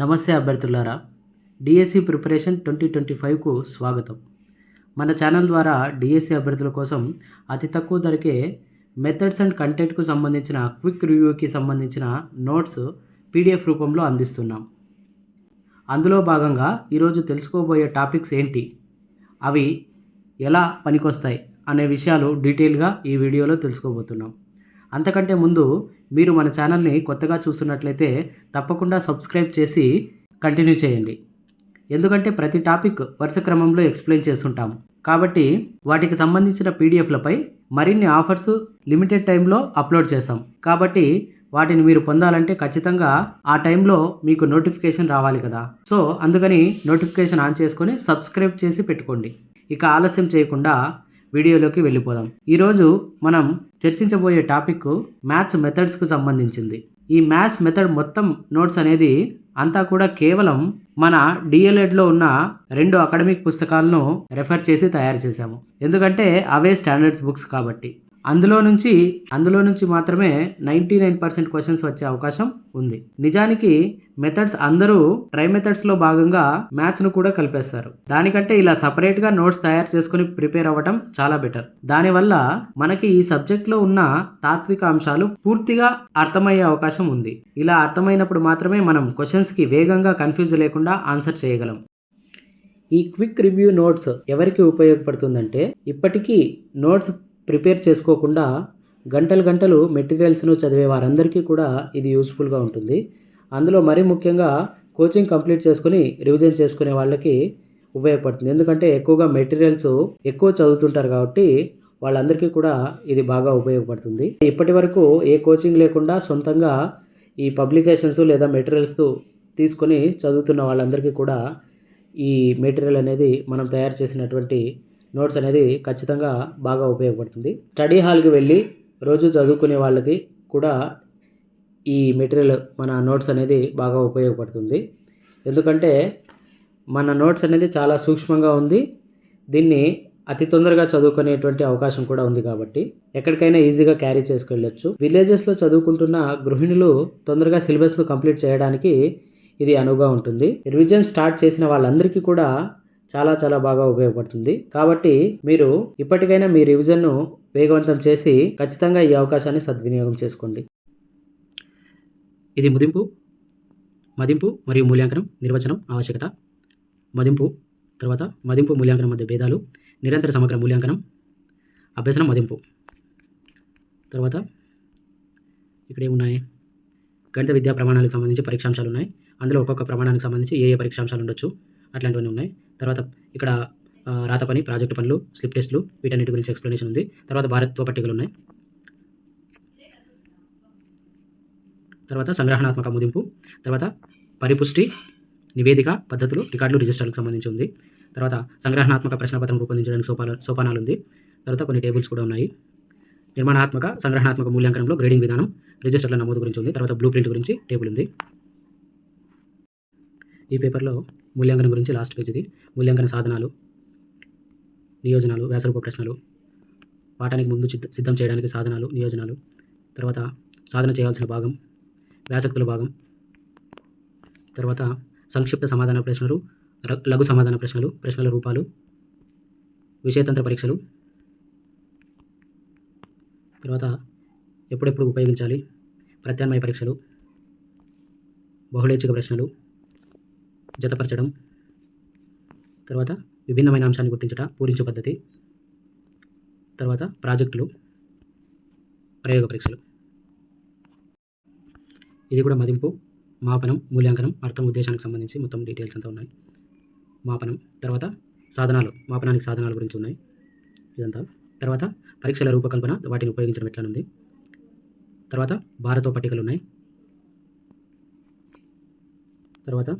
నమస్తే అభ్యర్థులారా DSC preparation twenty twenty ఫైవ్కు స్వాగతం. మన ఛానల్ ద్వారా డిఎస్సి అభ్యర్థుల కోసం అతి తక్కువ ధరకే మెథడ్స్ అండ్ కంటెంట్కు సంబంధించిన క్విక్ రివ్యూకి సంబంధించిన నోట్స్ పీడిఎఫ్ రూపంలో అందిస్తున్నాం. అందులో భాగంగా ఈరోజు తెలుసుకోబోయే టాపిక్స్ ఏంటి? అవి ఎలా పనికొస్తాయి? అనే విషయాలు డీటెయిల్గా ఈ వీడియోలో తెలుసుకోబోతున్నాం. అంతకంటే ముందు మీరు మన ఛానల్ని కొత్తగా చూస్తున్నట్లయితే తప్పకుండా సబ్స్క్రైబ్ చేసి కంటిన్యూ చేయండి. ఎందుకంటే ప్రతి టాపిక్ వరుస క్రమంలో ఎక్స్ప్లెయిన్ చేస్తుంటాము కాబట్టి వాటికి సంబంధించిన పీడిఎఫ్లపై మరిన్ని ఆఫర్స్ లిమిటెడ్ టైంలో అప్లోడ్ చేస్తాం. కాబట్టి వాటిని మీరు పొందాలంటే ఖచ్చితంగా ఆ టైంలో మీకు నోటిఫికేషన్ రావాలి కదా. సో అందుకని నోటిఫికేషన్ ఆన్ చేసుకొని సబ్స్క్రైబ్ చేసి పెట్టుకోండి. ఇక ఆలస్యం చేయకుండా వీడియోలోకి వెళ్ళిపోదాం. ఈరోజు మనం చర్చించబోయే టాపిక్ మ్యాథ్స్ మెథడ్స్కు సంబంధించింది. ఈ మ్యాథ్స్ మెథడ్ మొత్తం నోట్స్ అనేది అంతా కూడా కేవలం మన డిఎల్ఎడ్లో ఉన్న రెండు అకాడమిక్ పుస్తకాలను రెఫర్ చేసి తయారు చేశాము. ఎందుకంటే అవే స్టాండర్డ్స్ బుక్స్ కాబట్టి. అందులో నుంచి అందులో నుంచి మాత్రమే నైంటీ నైన్ పర్సెంట్ క్వశ్చన్స్ వచ్చే అవకాశం ఉంది. నిజానికి మెథడ్స్ అందరూ ట్రై మెథడ్స్లో భాగంగా మ్యాథ్స్ను కూడా కలిపేస్తారు. దానికంటే ఇలా సపరేట్గా నోట్స్ తయారు చేసుకుని ప్రిపేర్ అవ్వటం చాలా బెటర్ దానివల్ల మనకి ఈ సబ్జెక్ట్లో ఉన్న తాత్విక అంశాలు పూర్తిగా అర్థమయ్యే అవకాశం ఉంది. ఇలా అర్థమైనప్పుడు మాత్రమే మనం క్వశ్చన్స్కి వేగంగా కన్ఫ్యూజ్ లేకుండా ఆన్సర్ చేయగలం. ఈ క్విక్ రివ్యూ నోట్స్ ఎవరికి ఉపయోగపడుతుందంటే ఇప్పటికీ నోట్స్ ప్రిపేర్ చేసుకోకుండా గంటలు గంటలు మెటీరియల్స్ను చదివే వారందరికీ కూడా ఇది యూస్ఫుల్గా ఉంటుంది. అందులో మరీ ముఖ్యంగా కోచింగ్ కంప్లీట్ చేసుకుని రివిజన్ చేసుకునే వాళ్ళకి ఉపయోగపడుతుంది. ఎందుకంటే ఎక్కువగా మెటీరియల్స్ ఎక్కువ చదువుతుంటారు కాబట్టి వాళ్ళందరికీ కూడా ఇది బాగా ఉపయోగపడుతుంది. ఇప్పటి వరకు ఏ కోచింగ్ లేకుండా సొంతంగా ఈ పబ్లికేషన్స్ లేదా మెటీరియల్స్ తీసుకొని చదువుతున్న వాళ్ళందరికీ కూడా ఈ మెటీరియల్ అనేది మనం తయారు చేసినటువంటి నోట్స్ అనేది ఖచ్చితంగా బాగా ఉపయోగపడుతుంది. స్టడీ హాల్కి వెళ్ళి రోజు చదువుకునే వాళ్ళకి కూడా ఈ మెటీరియల్ మన నోట్స్ అనేది బాగా ఉపయోగపడుతుంది. ఎందుకంటే మన నోట్స్ అనేది చాలా సూక్ష్మంగా ఉంది. దీన్ని అతి తొందరగా చదువుకునేటువంటి అవకాశం కూడా ఉంది కాబట్టి ఎక్కడికైనా ఈజీగా క్యారీ చేసుకెళ్ళొచ్చు. విలేజెస్లో చదువుకుంటున్న గృహిణులు తొందరగా సిలబస్ను కంప్లీట్ చేయడానికి ఇది అనువుగా ఉంటుంది. రివిజన్ స్టార్ట్ చేసిన వాళ్ళందరికీ కూడా చాలా చాలా బాగా ఉపయోగపడుతుంది. కాబట్టి మీరు ఇప్పటికైనా మీ రివిజన్ను వేగవంతం చేసి ఖచ్చితంగా ఈ అవకాశాన్ని సద్వినియోగం చేసుకోండి. ఇది ముదింపు మదింపు మరియు మూల్యాంకనం నిర్వచనం ఆవశ్యకత. మదింపు తర్వాత మదింపు మూల్యాంకనం మధ్య భేదాలు నిరంతర సమగ్ర మూల్యాంకనం అభ్యసనం మదింపు. తర్వాత ఇక్కడ ఏమున్నాయి గణిత విద్యా ప్రమాణాలకు సంబంధించి పరీక్షాంశాలు ఉన్నాయి. అందులో ఒక్కొక్క ప్రమాణానికి సంబంధించి ఏ ఏ పరీక్షాంశాలు ఉండొచ్చు? అట్లాంటివన్నీ ఉన్నాయి. తర్వాత ఇక్కడ రాత పని ప్రాజెక్టు పనులు స్లిప్ టెస్టులు వీటన్నిటి గురించి ఎక్స్ప్లెనేషన్ ఉంది. తర్వాత భారత్వ పట్టికలు ఉన్నాయి. తర్వాత సంగ్రహణాత్మక ముదింపు తర్వాత పరిపుష్టి నివేదిక పద్ధతులు రికార్డులు రిజిస్టర్లకు సంబంధించి ఉంది. తర్వాత సంగ్రహణాత్మక ప్రశ్నపత్రం రూపొందించడానికి సోపాల సోపానాలు ఉంది తర్వాత కొన్ని టేబుల్స్ కూడా ఉన్నాయి. నిర్మాణాత్మక సంగ్రహణాత్మక మూల్యాంకనంలో గ్రేడింగ్ విధానం రిజిస్టర్ల నమోదు గురించి ఉంది. తర్వాత బ్లూ ప్రింట్ గురించి టేబుల్ ఉంది. ఈ పేపర్లో మూల్యాంకనం గురించి లాస్ట్ పేజ్ ఇది. మూల్యాంకన సాధనాలు నియోజనాలు వ్యాసరూప ప్రశ్నలు పాఠానికి ముందు సిద్ధం చేయడానికి సాధనాలు నియోజనాలు తర్వాత సాధన చేయాల్సిన భాగం వ్యాసక్తుల భాగం తర్వాత సంక్షిప్త సమాధాన ప్రశ్నలు లఘు సమాధాన ప్రశ్నలు ప్రశ్నల రూపాలు విషయతంత్ర పరీక్షలు తర్వాత ఎప్పుడెప్పుడు ఉపయోగించాలి ప్రత్యామ్నాయ పరీక్షలు బహుళేచ్ఛిక ప్రశ్నలు జతపరచడం. తర్వాత విభిన్నమైన అంశాన్ని గుర్తించట పూరించు పద్ధతి. తర్వాత ప్రాజెక్టులు ప్రయోగ పరీక్షలు. ఇది కూడా మదింపు మాపనం మూల్యాంకనం అర్థం ఉద్దేశానికి సంబంధించి మొత్తం డీటెయిల్స్ అంతా ఉన్నాయి. మాపనం తర్వాత సాధనాలు మాపనానికి సాధనాల గురించి ఉన్నాయి. ఇదంతా. తర్వాత పరీక్షల రూపకల్పన వాటిని ఉపయోగించడం ఎట్లానుంది. తర్వాత భారత పట్టికలు ఉన్నాయి. తర్వాత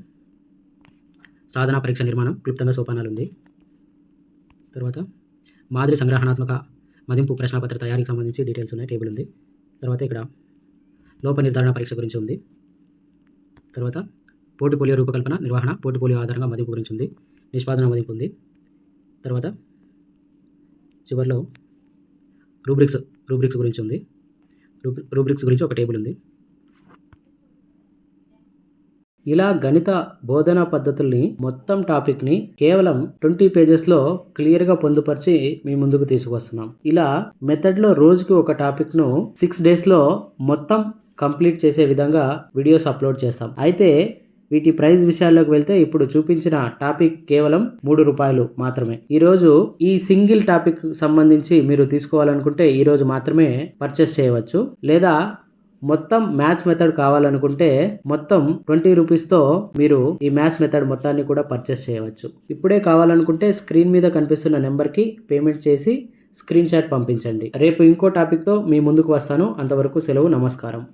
సాధన పరీక్ష నిర్మాణం క్లుప్తంగా సోపానాలు ఉంది తర్వాత మాదిరి సంగ్రహణాత్మక మదింపు ప్రశ్నపత్ర తయారీకి సంబంధించి డీటెయిల్స్ ఉన్నాయి టేబుల్ ఉంది తర్వాత ఇక్కడ లోప నిర్ధారణ పరీక్ష గురించి ఉంది. తర్వాత పోర్టుపోలియో రూపకల్పన నిర్వహణ పోర్టుపోలియో ఆధారంగా మదింపు గురించి ఉంది. నిష్పాదన మదింపు ఉంది. తర్వాత చివరిలో రూబ్రిక్స్ రూబ్రిక్స్ గురించి ఉంది. రూబ్రిక్స్ గురించి ఒక టేబుల్ ఉంది ఇలా గణిత బోధనా పద్ధతుల్ని మొత్తం టాపిక్ని కేవలం ట్వంటీ పేజెస్లో క్లియర్గా పొందుపరిచి మీ ముందుకు తీసుకొస్తున్నాం ఇలా మెథడ్లో రోజుకి ఒక టాపిక్ను సిక్స్ డేస్లో మొత్తం కంప్లీట్ చేసే విధంగా వీడియోస్ అప్లోడ్ చేస్తాం. అయితే వీటి ప్రైస్ విషయాల్లోకి వెళ్తే ఇప్పుడు చూపించిన టాపిక్ కేవలం మూడు రూపాయలు మాత్రమే. ఈరోజు ఈ సింగిల్ టాపిక్ సంబంధించి మీరు తీసుకోవాలనుకుంటే ఈరోజు మాత్రమే పర్చేస్ చేయవచ్చు. లేదా మొత్తం మ్యాథ్స్ మెథడ్ కావాలనుకుంటే మొత్తం ట్వంటీ రూపీస్తో మీరు ఈ మ్యాథ్స్ మెథడ్ మొత్తాన్ని కూడా పర్చేస్ చేయవచ్చు. ఇప్పుడే కావాలనుకుంటే స్క్రీన్ మీద కనిపిస్తున్న నెంబర్కి పేమెంట్ చేసి స్క్రీన్ షాట్ పంపించండి. రేపు ఇంకో టాపిక్తో మీ ముందుకు వస్తాను. అంతవరకు సెలవు నమస్కారం.